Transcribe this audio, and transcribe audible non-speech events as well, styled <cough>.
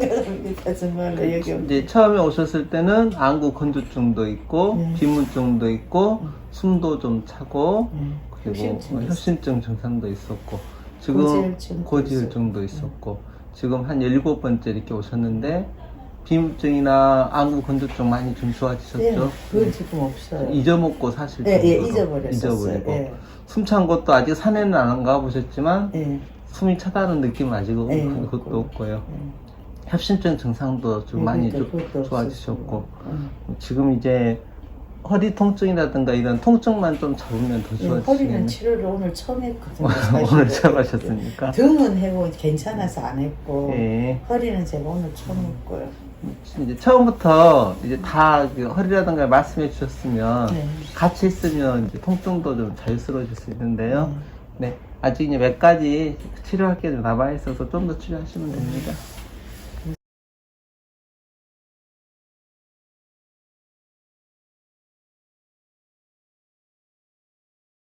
생각합니다. 정말로 여기 오면. 이제 처음에 오셨을 때는 안구 건조증도 있고 네. 비문증도 있고 숨도 좀 차고 네. 그리고 협심증 어, 있어요. 협심증 증상도 있었고 지금 고지혈증도 고지혈증도 있었고 지금 한 17번째 이렇게 오셨는데 비문증이나 안구 건조증 많이 좀 네, 좋아지셨죠? 그건 지금 없어요. 잊어먹고 사실 예, 예, 정도로 잊어버렸었어요. 잊어버리고 예, 숨찬 것도 아직 산에는 안 가보셨지만 예, 숨이 차다는 느낌은 아직은 예, 그것도 없고. 없고요. 예. 협심증 증상도 좀 예, 많이 그러니까 좀 그것도 좋아지셨고 없었고. 지금 이제 허리 통증이라든가 이런 통증만 좀 잡으면 더 예, 허리는 좋아지시겠네요. 치료를 오늘 처음 했거든요. <laughs> 오늘. 처음 하셨으니까. 등은 해보 괜찮아서 안 했고 예. 허리는 제가 오늘 처음 했고요. 이제 처음부터 이제 다 그 허리라든가 말씀해 주셨으면 네. 같이 있으면 이제 통증도 좀 자유스러워질 수 있는데요. 네. 네. 아직 이제 몇 가지 치료할 게좀 남아 있어서 좀 더 치료하시면 됩니다.